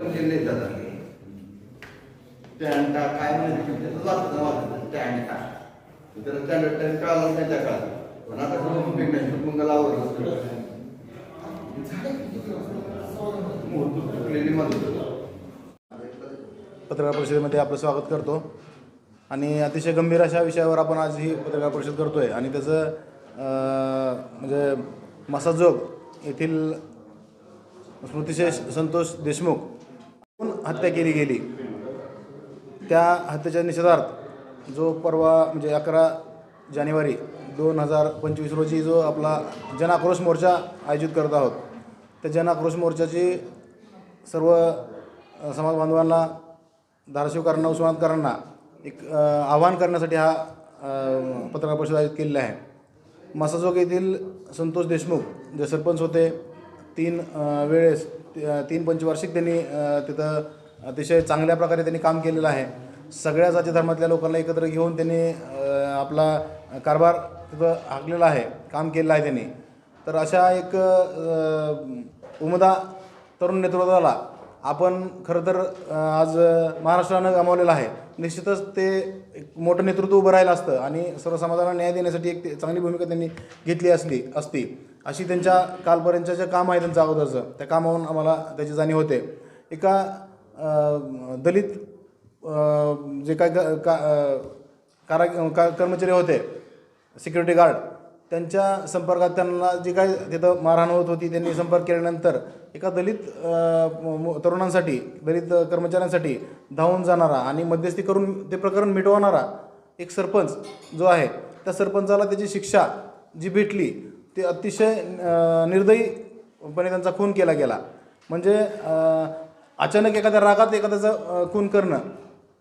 केले जातात स्टँड टा काय म्हणजे त्याचं लागतं वाजतं स्टँड टा त्याला स्टँडर्ड टाइम नाही त्या काळात. पण आता सगळं बिघडलं मंगल आवडलं मूर्त पत्रकार परिषदेमध्ये आपलं स्वागत करतो. आणि अतिशय गंभीर अशा विषयावर आपण आज ही पत्रकार परिषद करतोय. आणि त्याचं म्हणजे मसाजोग येथील स्मृतिशेष संतोष देशमुख हत्या केली गेली. त्या हत्येच्या निषेधार्थ जो परवा म्हणजे अकरा जानेवारी दोन हजार पंचवीस रोजी जो आपला जनाक्रोश मोर्चा आयोजित करत आहोत त्या जनाक्रोश मोर्चाची सर्व समाज बांधवांना धाराशिवकरांना उस्मानकरांना एक आवाहन करण्यासाठी हा पत्रकार परिषद आयोजित केलेला आहे. मसाजोग येथील संतोष देशमुख जे सरपंच होते तीन वेळेस तीन पंचवार्षिक त्यांनी तिथं अतिशय चांगल्या प्रकारे त्यांनी काम केलेलं आहे. सगळ्या जाती धर्मातल्या लोकांना एकत्र घेऊन त्यांनी आपला कारभार तिथं हाकलेला आहे काम केलेलं आहे त्यांनी. तर अशा एक उमदा तरुण नेतृत्वाला आपण खरं तर आज महाराष्ट्रानं गमावलेलं आहे. निश्चितच ते एक मोठं नेतृत्व उभं राहिलं असतं आणि सर्व समाजाला न्याय देण्यासाठी एक ते- चांगली भूमिका त्यांनी घेतली असली असती. अशी त्यांच्या कालपर्यंतच्या जे काम आहे त्यांचं अगोदरचं त्या कामावरून आम्हाला त्याची जाणीव होते. एका दलित जे काय का कारा का कर्मचारी होते सिक्युरिटी गार्ड त्यांच्या संपर्कात त्यांना जे काय तिथं मारहाण होत होती त्यांनी संपर्क केल्यानंतर एका दलित तरुणांसाठी दलित कर्मचाऱ्यांसाठी धावून जाणारा आणि मध्यस्थी करून ते प्रकरण मिटवणारा एक सरपंच जो आहे त्या सरपंचाला त्याची शिक्षा जी भेटली ते अतिशय निर्दयीपणे त्यांचा खून केला गेला. म्हणजे अचानक एखाद्या रागात एखाद्याचा खून करणं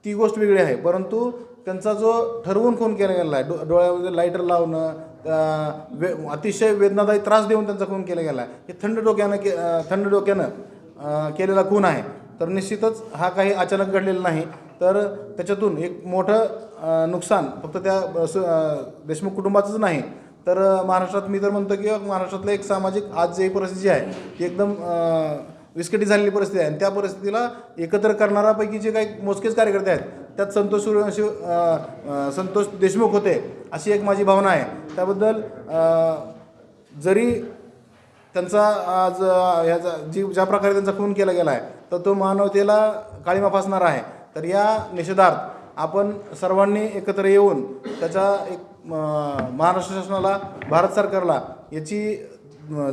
ती गोष्ट वेगळी आहे. परंतु त्यांचा जो ठरवून खून केला गेला आहे डो डोळ्यामध्ये लाईटर लावणं वे अतिशय वेदनादायी त्रास देऊन त्यांचा खून केला गेला आहे. हे थंड डोक्यानं के थंड डोक्यानं केलेला खून आहे. तर निश्चितच हा काही अचानक घडलेला नाही. तर त्याच्यातून एक मोठं नुकसान फक्त त्या देशमुख कुटुंबाचंच नाही तर महाराष्ट्रात मी तर म्हणतो की महाराष्ट्रातलं एक सामाजिक आज जी परिस्थिती आहे ती एकदम विस्कटी विस्कटीत झालेली परिस्थिती आहे. आणि त्या परिस्थितीला एकत्र करणाऱ्यापैकी जे काही मोजकेच कार्यकर्ते आहेत त्यात संतोष सूर्यवंशी संतोष देशमुख होते अशी एक माझी भावना आहे. त्याबद्दल जरी त्यांचा आज ह्याचा जी ज्या प्रकारे त्यांचा खून केला गेला आहे तर तो मानवतेला काळीमा फासणार आहे. तर या निषेधार्थ आपण सर्वांनी एकत्र येऊन त्याचा एक महाराष्ट्र शासनाला भारत सरकारला याची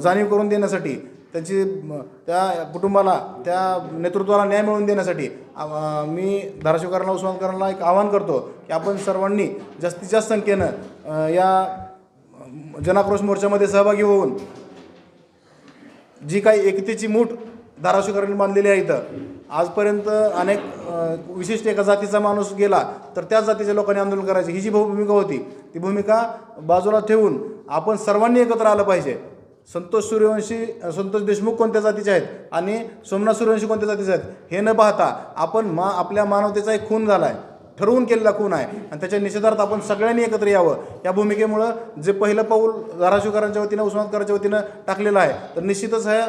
जाणीव करून देण्यासाठी त्याची त्या कुटुंबाला त्या नेतृत्वाला न्याय मिळवून देण्यासाठी मी धाराशिवकरांना उस्मानकरांना एक आवाहन करतो की आपण सर्वांनी जास्तीत जास्त संख्येनं या जनाक्रोश मोर्चामध्ये सहभागी होऊन जी काही एकतेची मूठ धाराशिवकरांनी बांधलेली आहे इथं आजपर्यंत अनेक विशिष्ट एका जातीचा माणूस गेला तर त्याच जातीच्या लोकांनी आंदोलन करायचे ही जी भूमिका होती ती भूमिका बाजूला ठेवून आपण सर्वांनी एकत्र आलं पाहिजे. संतोष सूर्यवंशी संतोष देशमुख कोणत्या जातीचे आहेत? आणि सोमनाथ सूर्यवंशी कोणत्या जातीचे आहेत? हे न पाहता आपण मा आपल्या मानवतेचा एक खून झाला आहे ठरवून केलेला खून आहे. आणि त्याच्या निषेधार्थ आपण सगळ्यांनी एकत्र यावं. या भूमिकेमुळं जे पहिलं पाऊल धाराशिवकरांच्या वतीनं उस्मानकरांच्या वतीनं टाकलेलं आहे. तर निश्चितच हे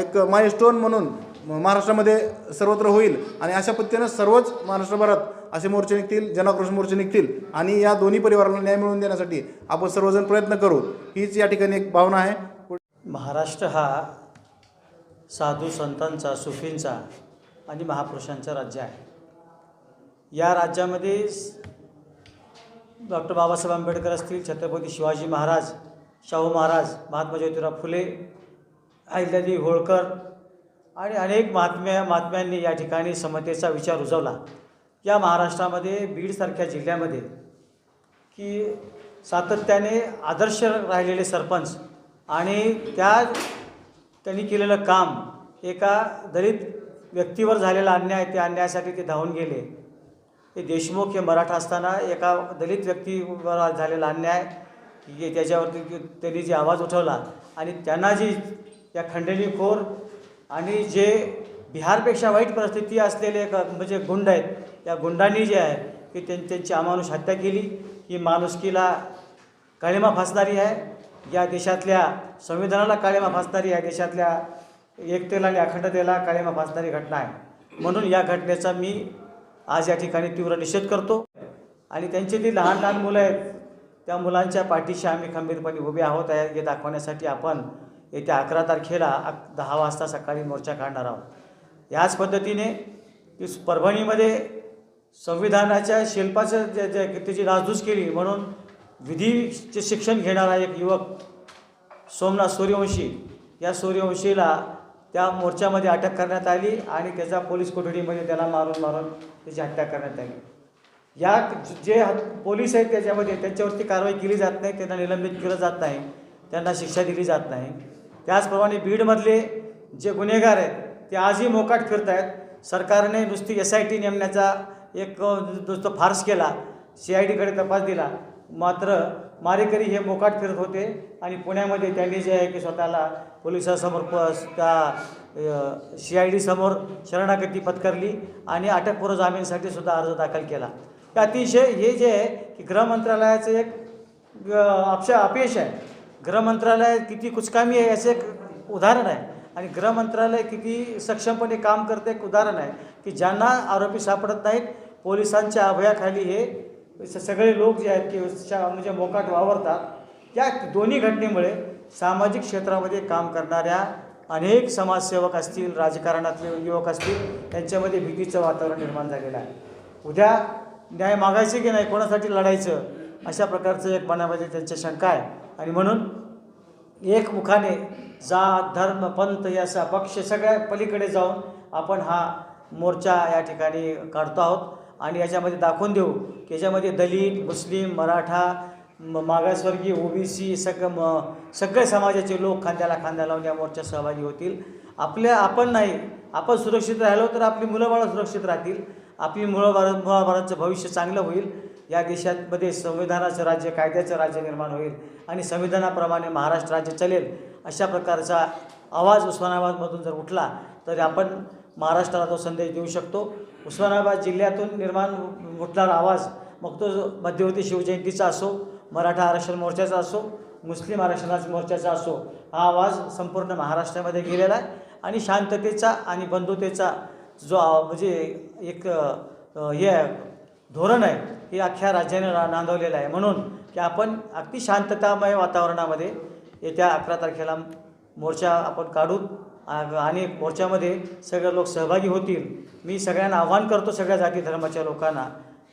एक मायस्टोन म्हणून महाराष्ट्रामध्ये सर्वत्र होईल आणि अशा पद्धतीनं सर्वच महाराष्ट्रभरात असे मोर्चे निघतील जनाक्रोश मोर्चे निघतील आणि या दोन्ही परिवाराला न्याय मिळवून देण्यासाठी आपण सर्वजण प्रयत्न करू. हीच या ठिकाणी एक भावना आहे. महाराष्ट्र हा साधू संतांचा सुफींचा आणि महापुरुषांचा राज्य आहे. या राज्यामध्ये डॉक्टर बाबासाहेब आंबेडकर असतील छत्रपती शिवाजी महाराज शाहू महाराज महात्मा ज्योतिराव फुले अहिल्यादेवी होळकर आणि अनेक महात्म्या महात्म्यांनी या ठिकाणी समतेचा विचार रुजवला. या महाराष्ट्रामध्ये बीडसारख्या जिल्ह्यामध्ये की सातत्याने आदर्श राहिलेले सरपंच आणि त्या त्यांनी केलेलं काम एका दलित व्यक्तीवर झालेला अन्याय त्या अन्यायासाठी ते धावून गेले. ते देशमुख हे मराठा असताना एका दलित व्यक्तीवर झालेला अन्याय की त्याच्यावरती त्यांनी जे आवाज उठवला आणि त्यांना जी या खंडणीखोर आणि जे बिहारपेक्षा वाईट परिस्थिती असलेले एक म्हणजे गुंड आहेत या गुंडांनी जे आहे की त्यां त्यांची अमानुष हत्या केली. ही माणुसकीला काळीमा फासणारी आहे. या देशातल्या संविधानाला काळीमा फासणारी या देशातल्या एकतेला आणि अखंडतेला काळीमा फासणारी घटना आहे. म्हणून या घटनेचा मी आज या ठिकाणी तीव्र निषेध करतो. आणि त्यांची जी लहान लहान मुलं आहेत त्या मुलांच्या पाठीशी आम्ही खंबीरपणे उभे आहोत. आहे हे दाखवण्यासाठी आपण येत्या अकरा तारखेला अक दहा वाजता सकाळी मोर्चा काढणार आहोत. याच पद्धतीने परभणीमध्ये संविधानाच्या शिल्पाचं जे जे त्याची नासधूस केली म्हणून विधीचे शिक्षण घेणारा एक युवक सोमनाथ सूर्यवंशी या सूर्यवंशीला त्या मोर्चामध्ये अटक करण्यात आली आणि त्याचा पोलीस कोठडीमध्ये त्याला मारून मारून त्याची हत्या करण्यात आली. या जे पोलीस आहेत त्याच्यामध्ये त्यांच्यावरती कारवाई केली जात नाही त्यांना निलंबित केलं जात नाही त्यांना शिक्षा दिली जात नाही. त्याचप्रमाणे बीडमधले जे गुन्हेगार आहेत ते आजही मोकाट फिरत आहेत सरकारने नुसती एस आय टी नेमण्याचा एक नुसतं फार्स केला सी आय डीकडे तपास दिला. मात्र मारेकरी हे मोकाट फिरत होते आणि पुण्यामध्ये त्यांनी जे आहे की स्वतःला पोलिसांसमोर प त्या सी आय डीसमोर शरणागती पत्करली आणि अटकपूर्व जामीनसाठी सुद्धा अर्ज दाखल केला. अतिशय हे जे आहे की गृहमंत्रालयाचं एक अपशा अपयश आहे. गृहमंत्रालय किती कुचकामी आहे याचं एक उदाहरण आहे. आणि गृहमंत्रालय किती सक्षमपणे काम करते एक उदाहरण आहे की ज्यांना आरोपी सापडत नाहीत पोलिसांच्या अभयाखाली हे सगळे लोक जे आहेत की शा- म्हणजे मोकाट वावरतात या दोन्ही घटनेमुळे सामाजिक क्षेत्रामध्ये काम करणाऱ्या अनेक समाजसेवक असतील राजकारणातले युवक असतील त्यांच्यामध्ये भीतीचं वातावरण निर्माण झालेलं आहे. उद्या न्याय मागायचे की नाही कोणासाठी लढायचं अशा प्रकारचं एक मनामध्ये त्यांच्या शंका आहे. आणि म्हणून एक मुखाने जात धर्म पंथ याचा पक्ष सगळ्या पलीकडे जाऊन आपण हा मोर्चा या ठिकाणी काढतो आहोत. आणि याच्यामध्ये दाखवून देऊ की याच्यामध्ये दलित मुस्लिम मराठा म मागासवर्गीय ओबीसी सगळं म सगळे समाजाचे लोक खांद्याला खांदा लावून या मोर्चात सहभागी होतील. आपल्या आपण नाही आपण सुरक्षित राहिलो तर आपली मुलं बाळं सुरक्षित राहतील. आपली मुळं बाळ भविष्य चांगलं होईल. या देशामध्ये संविधानाचं राज्य कायद्याचं राज्य निर्माण होईल आणि संविधानाप्रमाणे महाराष्ट्र राज्य चलेल अशा प्रकारचा आवाज उस्मानाबादमधून जर उठला तर आपण महाराष्ट्राला तो संदेश देऊ शकतो. उस्मानाबाद जिल्ह्यातून निर्माण उठणारा आवाज मग तो मध्यवर्ती शिवजयंतीचा असो मराठा आरक्षण मोर्चाचा असो मुस्लिम आरक्षणाचा मोर्चाचा असो हा आवाज संपूर्ण महाराष्ट्रामध्ये गेलेला आहे. आणि शांततेचा आणि बंधुतेचा जो म्हणजे एक हे आहे, धोरण आहे. हे अख्ख्या राज्याने नांदवलेलं आहे. म्हणून की आपण अगदी शांततामय वातावरणामध्ये येत्या अकरा तारखेला मोर्चा आपण काढून आणि मोर्चामध्ये सगळे लोक सहभागी होतील. मी सगळ्यांना आव्हान करतो सगळ्या जाती धर्माच्या लोकांना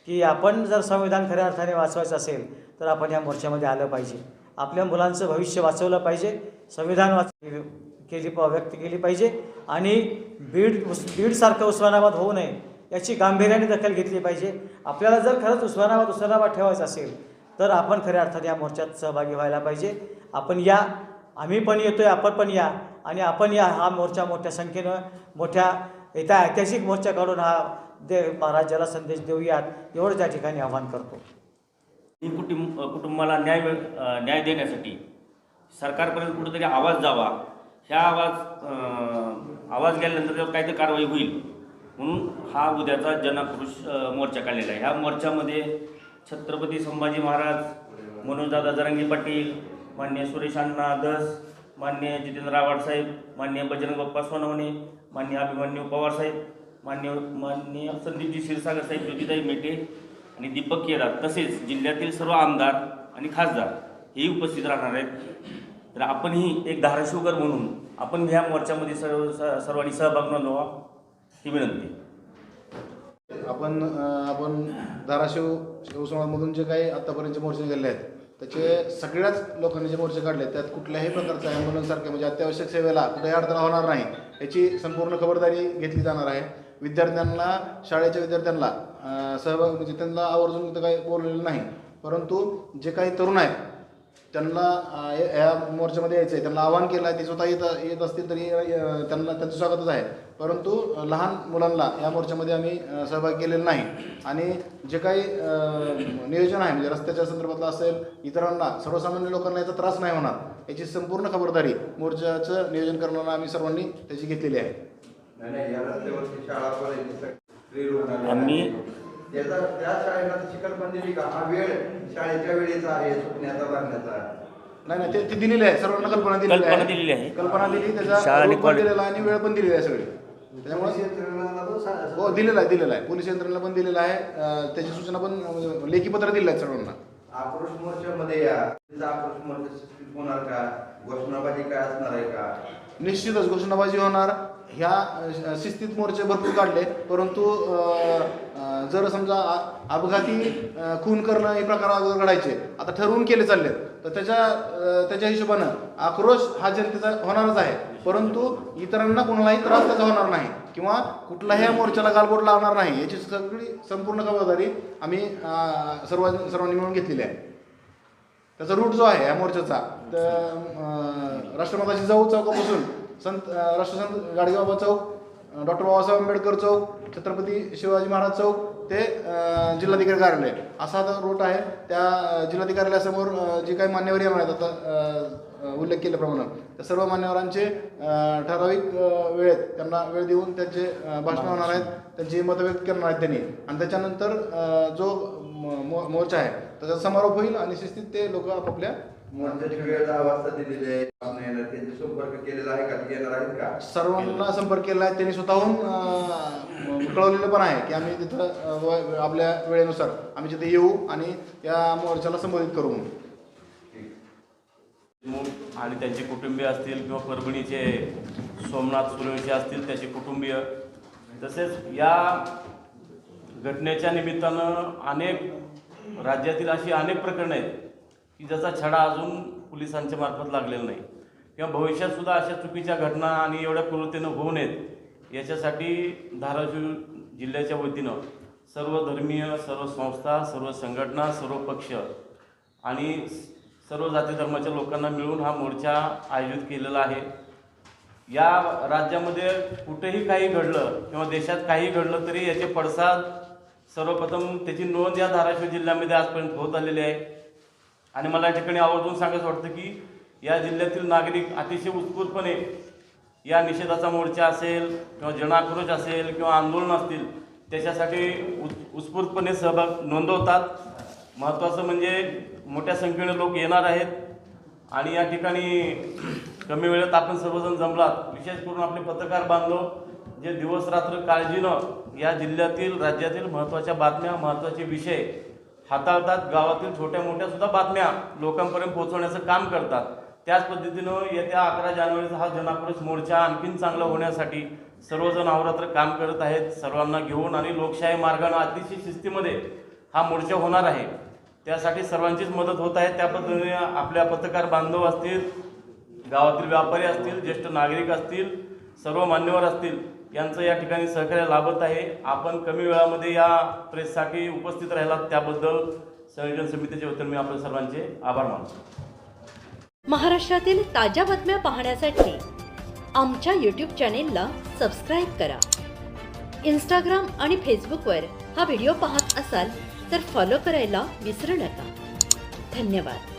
की आपण जर संविधान खऱ्या अर्थाने वाचवायचं असेल तर आपण या मोर्चामध्ये आलं पाहिजे. आपल्या मुलांचं भविष्य वाचवलं पाहिजे. संविधान वाच केली प व्यक्त केली पाहिजे. आणि बीड उस बीडसारखं उस्मानाबाद होऊ नये. याची गांभीर्याने दखल घेतली पाहिजे. आपल्याला जर खरंच उस्मानाबाद उस्मानाबाद ठेवायचं असेल तर आपण खऱ्या अर्थाने या मोर्चात सहभागी व्हायला पाहिजे. आपण या आम्ही पण येतो आहे आपण पण या आणि आपण या हा मोर्चा मोठ्या संख्येनं मोठ्या येत्या ऐतिहासिक मोर्चा काढून हा दे राज्याला संदेश देऊयात एवढं त्या ठिकाणी आव्हान करतो. ही कुटुंब कुटुंबाला न्याय न्याय देण्यासाठी सरकारपर्यंत कुठेतरी आवाज जावा. ह्या आवाज आवाज गेल्यानंतर काहीतरी कारवाई होईल. म्हणून हा उद्याचा जनआक्रोश मोर्चा काढलेला आहे. ह्या मोर्चामध्ये छत्रपती संभाजी महाराज मनोजदादा जरांगे पाटील मान्य सुरेश अण्णा दस मान्य जितेंद्र आव्हाड साहेब मान्य बजरंग बाप्पा सोनवणे मान्य अभिमन्यू पवार साहेब मान्य मान्य संदीपजी क्षीरसागर साहेब ज्योतिताई मेटे आणि दीपक केदार तसेच जिल्ह्यातील सर्व आमदार आणि खासदार हेही उपस्थित राहणार आहेत. तर आपणही एक धाराशिवकर म्हणून आपण ह्या मोर्चामध्ये सर्व स- सर्वांनी सहभाग नोंदवा. ही विनंती. आपण आपण धाराशिव उस्मानाबादमधून जे काही आत्तापर्यंतचे मोर्चे निघाले आहेत त्याचे सगळ्याच लोकांनी जे मोर्चे काढले त्यात कुठल्याही प्रकारचा ॲम्ब्युलन्ससारख्या म्हणजे अत्यावश्यक सेवेला कुठेही अडथळा होणार नाही याची संपूर्ण खबरदारी घेतली जाणार आहे. विद्यार्थ्यांना शाळेच्या विद्यार्थ्यांना सहभाग म्हणजे त्यांना आवर्जून इथं काही बोललेलं नाही परंतु जे काही तरुण आहेत त्यांना अं, या या मोर्चामध्ये यायचं आहे त्यांना आवाहन केलं आहे ते स्वतः येत येत असतील तरी त्यांना त्यांचं स्वागतच आहे. परंतु लहान मुलांना या मोर्चामध्ये आम्ही सहभाग केलेला नाही. आणि जे काही नियोजन आहे म्हणजे रस्त्याच्या संदर्भातलं असेल इतरांना सर्वसामान्य लोकांना याचा त्रास नाही होणार याची संपूर्ण खबरदारी मोर्चाचं नियोजन करताना आम्ही सर्वांनी त्याची घेतलेली आहे. आम्ही- त्याचा त्या शाळेला शिकलबंदी दिली का? हा वेळ शाळेच्या वेळेचा आहे सुटण्याचा भरण्याचा नाही नाही ते ती दिलेली आहे. सर्वांना कल्पना दिलेली कल्पना दिलेली आहे. कल्पना दिली त्याचा शाळा आणि रूप पण दिलेला आणि वेळ पण दिलेली आहे सगळी. त्याच्यामुळे पोलीस यंत्रणाला तो सा- हो दिलेला आहे दिलेला आहे. पोलीस यंत्रणेला पण दिलेला आहे. अं, त्याची सूचना पण म्हणजे लेखी पत्र दिलं आहे सर्वांना. आक्रोश मोर्चामध्ये या. तिथं आक्रोश मोर्चा होणार का? घोषणाबाजी काय असणार आहे का? निश्चितच घोषणाबाजी होणार. ह्या शिस्तीत मोर्चे भरपूर काढले परंतु जर समजा अपघाती खून करणं हे प्रकार अगोदर घडायचे आता ठरवून केले चालले तर त्याच्या त्याच्या हिशोबानं आक्रोश हा जनतेचा होणारच आहे. परंतु इतरांना कोणालाही त्रास त्याचा होणार नाही किंवा कुठलाही मोर्चाला गालबोट लावणार नाही याची सगळी संपूर्ण खबरदारी आम्ही सर्व सर्वांनी मिळून घेतलेली आहे. त्याचा रूट जो आहे या मोर्चाचा तर अं, राष्ट्रमाताची जाऊ चौकापासून संत राष्ट्रसंत गाडगेबाबा चौक डॉक्टर बाबासाहेब आंबेडकर चौक छत्रपती शिवाजी महाराज चौक ते जिल्हाधिकारी कार्यालय. असा हा रूट आहे त्या जिल्हाधिकारी कार्यालयासमोर जे काही मान्यवर येणार आहेत आता उल्लेख केल्याप्रमाणे त्या सर्व मान्यवरांचे ठराविक वेळेत त्यांना वेळ देऊन त्यांचे भाषण होणार आहेत. त्यांची मतं व्यक्त करणार आहेत त्यांनी. आणि त्याच्यानंतर जो म- मो- मोर्चा आहे त्याचा समारोप होईल आणि शिस्तीत ते लोक आपापल्या मोर्चाची वेळ अवस्था दिलेली आहे. आपण येणार त्यांचे संपर्क केलेला आहे का? ते येणार आहेत का? सर्वांना संपर्क केला आहे. त्यांनी स्वतःहून अं, कळवलेलं पण आहे की आम्ही तिथं अं, व- आपल्या वेळेनुसार आम्ही तिथे येऊ आणि या मोर्चाला संबोधित करू. म्हणून देशमुख आणि त्यांचे कुटुंबीय असतील किंवा परभणीचे सोमनाथ सूर्यवंशी असतील त्याचे कुटुंबीय. तसेच या घटनेच्या निमित्तानं अनेक राज्यातील अशी अनेक प्रकरणं आहेत. की ज्याचा छडा अजून पोलिसांच्या मार्फत लागलेला नाही. किंवा भविष्यातसुद्धा अशा चुकीच्या घटना आणि एवढ्या क्रूरतेनं होऊ नयेत याच्यासाठी धाराशिव जिल्ह्याच्या वतीनं सर्व धर्मीय सर्व संस्था सर्व संघटना सर्व पक्ष आणि सर्व जाती धर्माच्या लोकांना मिळून हा मोर्चा आयोजित केलेला आहे. या राज्यामध्ये कुठेही काही घडलं किंवा देशात काही घडलं तरी याचे पडसाद सर्वप्रथम त्याची नोंद या धाराशिव जिल्ह्यामध्ये आजपर्यंत होत आलेली आहे. आणि मला या ठिकाणी आवर्जून सांगायचं वाटतं की या जिल्ह्यातील नागरिक अतिशय उत्स्फूर्तपणे या निषेधाचा मोर्चा असेल किंवा जनाक्रोश असेल किंवा आंदोलन असतील त्याच्यासाठी उत् उत्स्फूर्तपणे सहभाग नोंदवतात. महत्त्वाचं म्हणजे मोठ्या संख्येने लोक येणार आहेत आणि या ठिकाणी कमी वेळेत आपण सर्वजण जमलात. विशेष करून आपले पत्रकार बांधव जे दिवस रात्र काळजीनं या जिल्ह्यातील राज्यातील महत्त्वाच्या बातम्या महत्त्वाचे विषय हाताळतात. गावातील छोट्या मोठ्या सुद्धा बातम्या लोकांपर्यंत पोहोचवण्याचं काम करतात. त्याच पद्धतीनं येत्या अकरा जानेवारीचा हा जनाक्रोश मोर्चा आणखीन चांगला होण्यासाठी सर्वजण अहोरात्र काम करत आहेत. सर्वांना घेऊन आणि लोकशाही मार्गानं अतिशय शिस्तीमध्ये हा मोर्चा होणार आहे. त्यासाठी सर्वांचीच मदत होत आहे. त्या पद्धतीने आपल्या पत्रकार बांधव असतील गावातील व्यापारी असतील ज्येष्ठ नागरिक असतील सर्व मान्यवर असतील. यांचं या ठिकाणी सहकार्य लाभत आहे. आपण कमी वेळामध्ये या प्रेससाठी उपस्थित राहिलात. त्याबद्दल संयोजन समितीच्या वतीने मी आपल्या सर्वांचे आभार मानतो. महाराष्ट्रातील ताज्या बातम्या पाहण्यासाठी आमच्या यूट्यूब चॅनेलला सबस्क्राईब करा. इंस्टाग्राम आणि फेसबुकवर हा व्हिडिओ पाहत असाल तर फॉलो करायला विसरू नका. धन्यवाद.